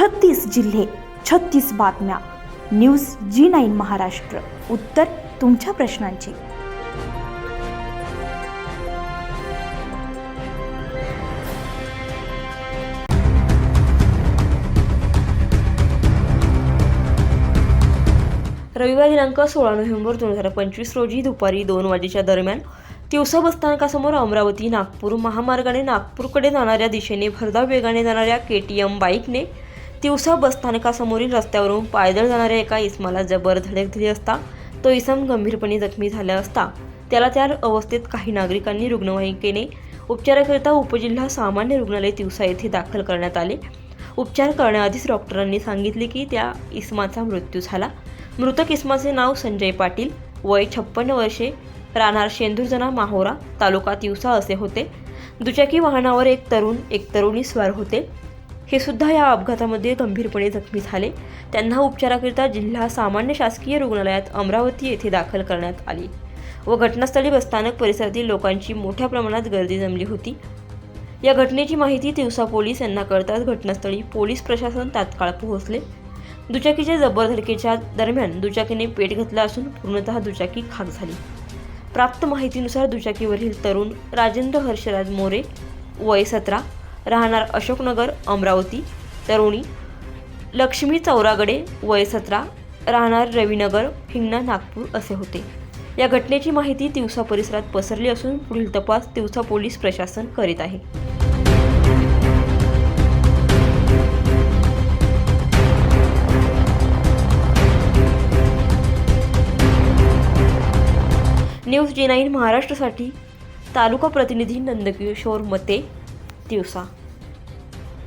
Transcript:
छत्तीस जिल्हे छत्तीस बातम्या. News G nine Maharashtra. उत्तर तुमच्या प्रश्नांची. रविवार दिनांक सोळा नोव्हेंबर दोन हजार पंचवीस रोजी दुपारी दोन वाजेच्या दरम्यान तिवसा बसस्थानकासमोर अमरावती नागपूर महामार्गाने नागपूरकडे जाणाऱ्या दिशेने भरधाव वेगाने जाणाऱ्या के टी एम बाईकने तिवसा बसस्थानकासमोरील रस्त्यावरून पायदळ जाणाऱ्या एका इसमाला जबर धडक दिली असता तो इसम गंभीरपणे जखमी झाला असता. त्याला त्या अवस्थेत काही नागरिकांनी रुग्णवाहिकेने उपचाराकरिता उपजिल्हा सामान्य रुग्णालय तिवसा येथे दाखल करण्यात आले. उपचार करण्याआधीच डॉक्टरांनी सांगितले की त्या इसमाचा मृत्यू झाला. मृतक इसमाचे नाव संजय पाटील वय छप्पन्न वर्षे राहणार शेंदूरजना माहोरा तालुका तिवसा असे होते. दुचाकी वाहनावर एक तरुण एक तरुणी स्वार होते. हे सुद्धा या अपघातामध्ये गंभीरपणे जखमी झाले. त्यांना उपचाराकरिता जिल्हा सामान्य शासकीय रुग्णालयात अमरावती येथे दाखल करण्यात आली व घटनास्थळी बसस्थानक परिसरातील लोकांची मोठ्या प्रमाणात गर्दी जमली होती. या घटनेची माहिती तिवसा पोलीस यांना कळताच घटनास्थळी पोलीस प्रशासन तात्काळ पोहोचले. दुचाकीच्या जबर धडकेच्या दरम्यान दुचाकीने पेट घातला असून पूर्णतः दुचाकी खाक झाली. प्राप्त माहितीनुसार दुचाकीवरील तरुण राजेंद्र हर्षराज मोरे वय सतरा राहणार अशोकनगर अमरावती. तरुणी लक्ष्मी चौरागडे वय सतरा राहणार रवीनगर हिंगणा नागपूर असे होते. या घटनेची माहिती तिवसा परिसरात पसरली असून पुढील तपास तिवसा पोलीस प्रशासन करीत आहे. न्यूज जी नाईन महाराष्ट्रासाठी तालुका प्रतिनिधी नंदकिशोर मते तिवसा.